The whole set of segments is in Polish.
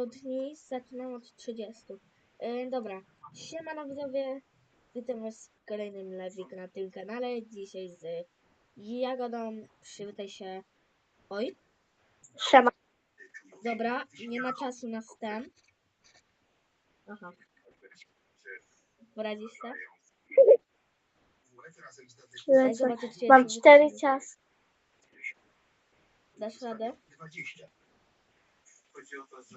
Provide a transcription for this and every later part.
to dni zaczynam od 30. Yy, dobra, siema widzowie, witam was w kolejnym live'ik na tym kanale. Dzisiaj z Jagodą, przywitaj się. Oj, Siema. dobra, nie ma czasu na wstęp. Aha. Poradzisz się? Lecę. Mam cztery ciast. Dasz radę? 20. Chodzi o to, żeby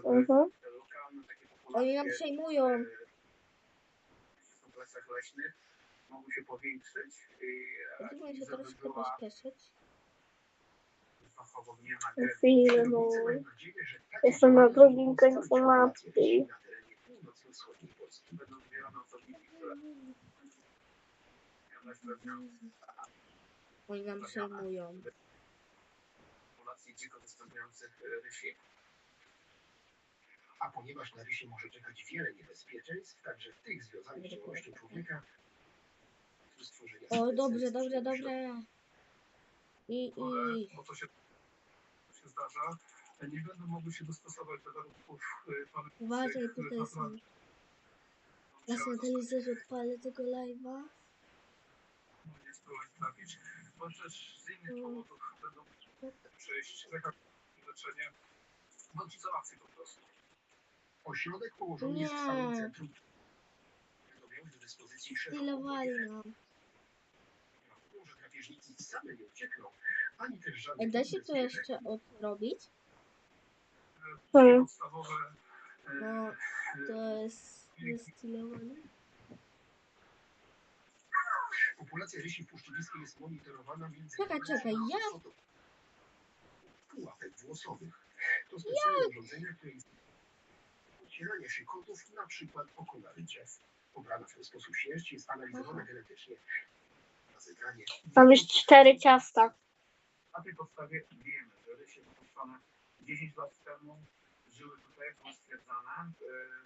Mhm. te lokalne takie Oni nam przejmują. e, w lasach leśnych mogły się powiększyć i e, Musimy się troszkę pośpieszyć. fachowo nie ma Chwilę, bo jestem na drugim końcu mapy. na terenie północno-wschodniej Polski będą wybierane osobniki, które miały pewną Oni nam przejmują. populacji dziko występujących e, rysi. A ponieważ na rysie może czekać wiele niebezpieczeństw, także tych związanych z działalnością człowieka, stworzenia O, dobrze, dobrze, dobrze. I, i... po to się, to się zdarza, nie będą mogły się dostosować do warunków y, planet- Uważaj, tutaj są. trzeba na telewizorze odpalę tego live'a. nie spróbować trafić, bądź też z innych powodów będą przejść leczenie bądź izolację po prostu. Ośrodek położony jest w samym Nie. centrum. Będą miały do dyspozycji szeroką Stylowali nam. że drapieżniki same nie uciekną, ani też żadne Ej, Da się to jeszcze odrobić? Hmm. Podstawowe e, No, to jest wystylowane. Populacja rysi puszczyńskiej jest monitorowana między Czekaj, czekaj, ja- Pułapek włosowych. To specjalne urządzenia, które ocierania się kotów, na przykład okulary drzew. Pobrana w ten sposób sierść jest analizowana genetycznie. Na zebranie Mam już cztery ciasta. Na tej podstawie wiemy, że rysie wypuszczone 10 lat temu żyły tutaj, są stwierdzane, e,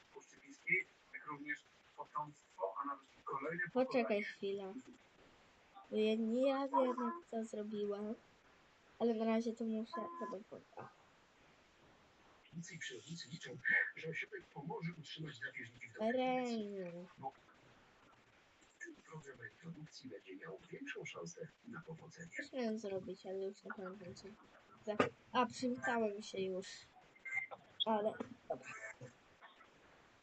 w Puszczy Biskiej, jak również potomstwo, a nawet kolejne Poczekaj chwilę. Ja nie ja wiem, jak to zrobiłem. Ale na razie to muszę chyba Technicy i przyrodnicy liczą, że ośrodek pomoże utrzymać drapieżniki w. Rejnu. Ten program reprodukcji będzie miał większą szansę na powodzenie. Coś miałem zrobić, ale już nie pamiętam co. A, przywitałem się już. Ale, dobra.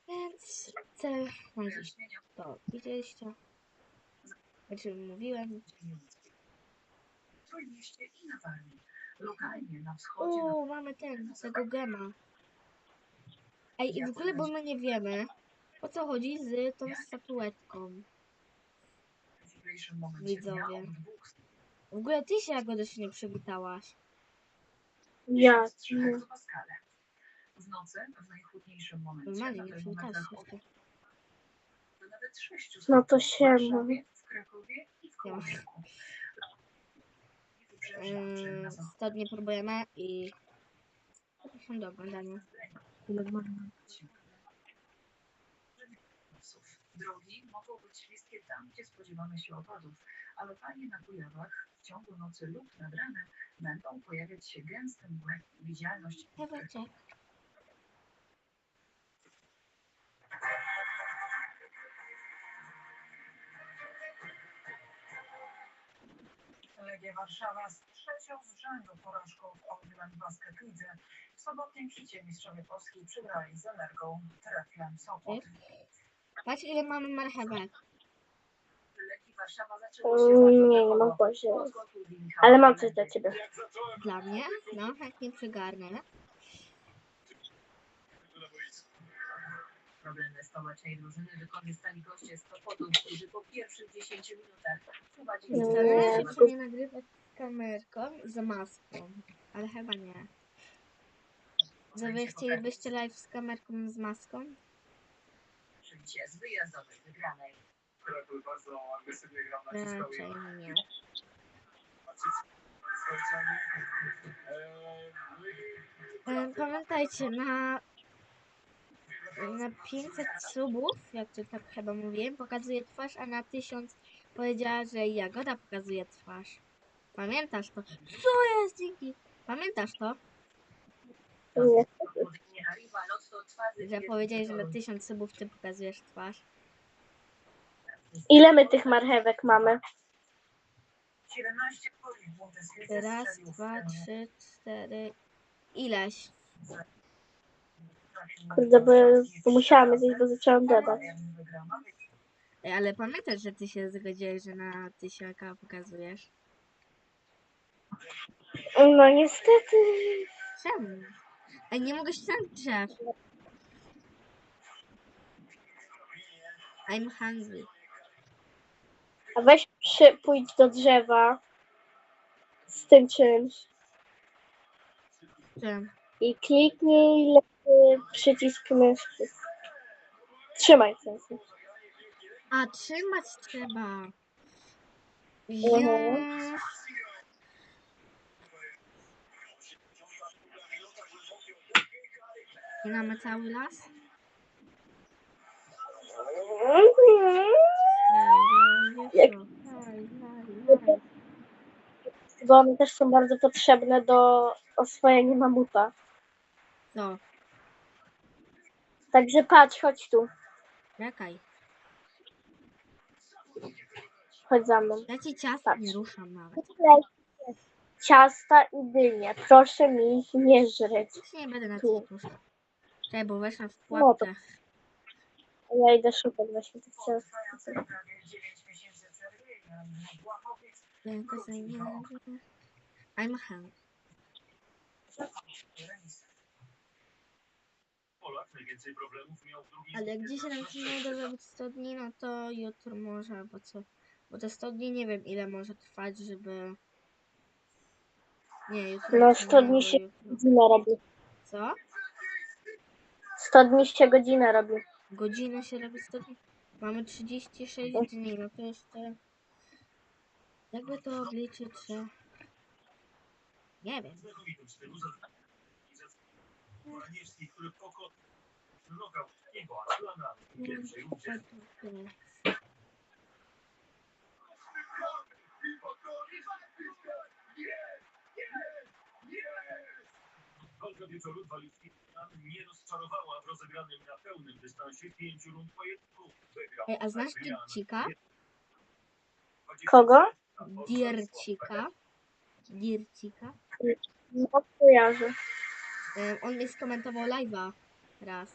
Więc chcę na dziś to widzieliście. O czym mówiłem. Trójmieście i na Warmii. Lokalnie na wschodzie, na O, mamy ten, tego gema. Ej, i w ogóle, bo my nie wiemy, o co chodzi z tą statuetką. Widzowie. W ogóle ty się jak się nie przywitałaś. Ja. do. W nocy, w najchłodniejszym momencie, Normalnie na nie przywitałaś się. od do nawet 6 No to stopni w Krakowie i w. Kołobrzegu. Zachodzie. Stodnie próbujemy i... Są do oglądania. Drogi mogą być śliskie tam, gdzie spodziewamy się opadów, a lokalnie na Kujawach w ciągu nocy lub nad ranem będą pojawiać się gęste mgły. Widzialność Kaweczek. Legia Warszawa z trzecią z rzędu porażką w Orlen Basket Lidze. W sobotnim szczycie mistrzowie Polski przegrali z Energą Treflem Sopot. Patrz ile mamy marchewek. Legii Warszawa zaczęło się bardzo Mm, Nie, nie mam kontuzji Michała Ale mam coś dla ciebie. Dla mnie? No, chętnie przygarnę. Problemy stołecznej drużyny wykorzystali goście z Sopotu, którzy po pierwszych 10 minutach prowadzili Nie. Zastanawiam się, nie nagrywać z kamerką z maską. Ale chyba nie. Że wy chcielibyście live z kamerką z maską? Przyjście z wyjazdowej wygranej. Kraków bardzo agresywnie grał na Raczej nie. E, Pamiętajcie, na, na 500 subów, jak to tak chyba mówiłem, pokazuje twarz, a na 1000 powiedziała, że Jagoda pokazuje twarz. Pamiętasz to? Co jest, dzięki? Pamiętasz to? Nie. Że powiedziałeś, że na tysiąc subów ty pokazujesz twarz. Ile my tych marchewek mamy? 17 godzin w Bundeslize Raz, dwa, trzy, cztery. Ileś. Kurde, bo, bo musiałam zjeść, bo zaczęłam gadać. Ej, ale pamiętasz, że ty się zgodziłeś, że na tysiaka pokazujesz? No niestety. Czemu? Ej, nie mogę ściągnąć drzew. I'm hungry. A weź przy, pójdź do drzewa z tym czymś Czym? I kliknij lewy przycisk myszki. Trzymaj w sensie. A, trzymać trzeba. Mhm. Yes. I mamy cały las? Mhm. Jak-. Bo one też są bardzo potrzebne do oswojenia mamuta. Co? Także patrz, chodź tu. Czekaj. Chodź za mną. Ja ci ciasto Patrz. nie ruszam nawet. Tutaj Ciasta i dynie. Proszę mi ich nie żreć. Już nie będę na Tu. ciebie ruszał. Czekaj, bo weszłam w No to- pułapkę. Ja idę szukać właśnie tych ciast. Tylko zajmę- I'm hungry. Polak najwięcej problemów miał w drugiej Ale jak dzisiaj nam się nie uda zrobić 100 dni, no to jutro może, albo co? Bo te 100 dni nie wiem ile może trwać, żeby... Nie, jutro. No, nie, 100 dni się- Godzinę robi. Co? 100 dni się godzinę robi. Godzinę się robi 100 dni. Mamy 36 dni, no to jeszcze... Jakby to obliczyć, że... Nie wiem. Moraniewski, który pokonał nokaut jego Atlana w pierwszej rundzie. Walka wieczoru Walicki nie rozczarowała w rozegranym na pełnym dystansie pięciu rund pojedynku. Ej, a znasz Dircika? 26, Kogo? a Dircika? Dircika? No, kojarzę. On mi skomentował live'a raz.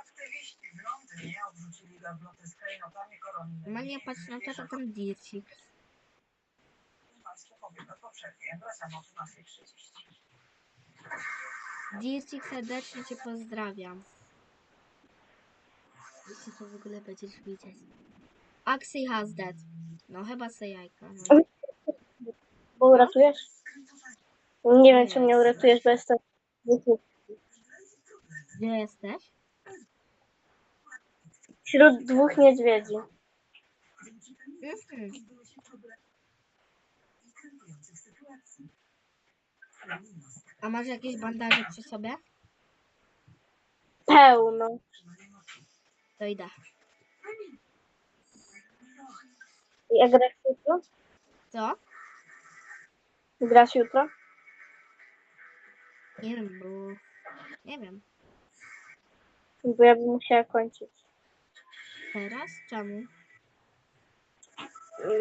Aktywiści w Londynie odrzucili gablotę z klejnotami koronnymi. Normalnie patrz na to, tam Dircik. Państwo powie, no poprzednie, wracam o 12.30. Dircik serdecznie cię pozdrawiam. Jeśli to w ogóle będziesz widzieć. Axie has dead. No chyba se jajka. No. Bo uratujesz? Nie wiem, czy mnie uratujesz, bo jestem... Gdzie jesteś? Wśród dwóch niedźwiedzi. Mhm. A masz jakieś bandaże przy sobie? Pełno. To idę. I grasz jutro? Co? Grasz jutro? Nie wiem, bo... Nie wiem. Bo ja bym musiała kończyć. Teraz? Czemu?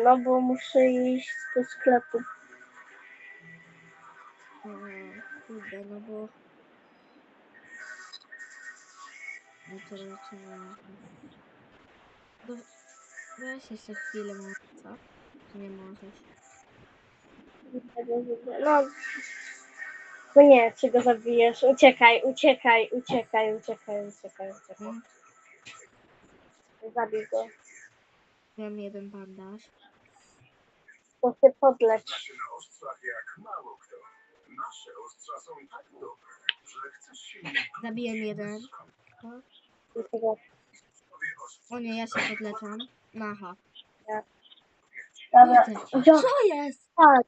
No, bo muszę iść do sklepu. O, kurde, no bo... No to raczej nie. Do... Weź jeszcze chwilę, może, co? Czy nie możesz? No. No nie, czy go zabijesz? Uciekaj, uciekaj, uciekaj, uciekaj, uciekaj, uciekaj. Mm, Zabij go. Mam jeden bandaż. To się podlecz. Znaczy na ostrzach jak mało kto. Nasze ostrza są tak dobre, że chcesz się nimi Zabiłem jeden. O nie, ja się podleczam. Naha. Dobra, Kurde, Wziął- Co jest? tak,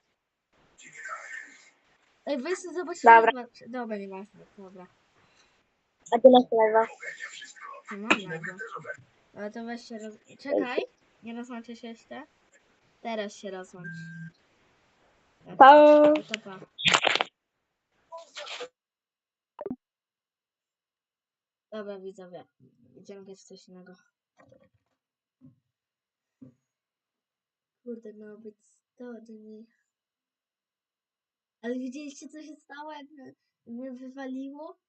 Ej, weź sobie zobacz. Dobra. zobacz- Dobra, nieważne. Dobra. a ty na chleba. No, mam lewo. Ale to weź się roz... Czekaj. Nie rozłączę się jeszcze. Teraz się rozłącz. Pa. No to pa. Dobra, widzowie. Idziemy grać w coś innego. Kurde, miało być 100 dni. Ale widzieliście, co się stało, jak mnie- wywaliło?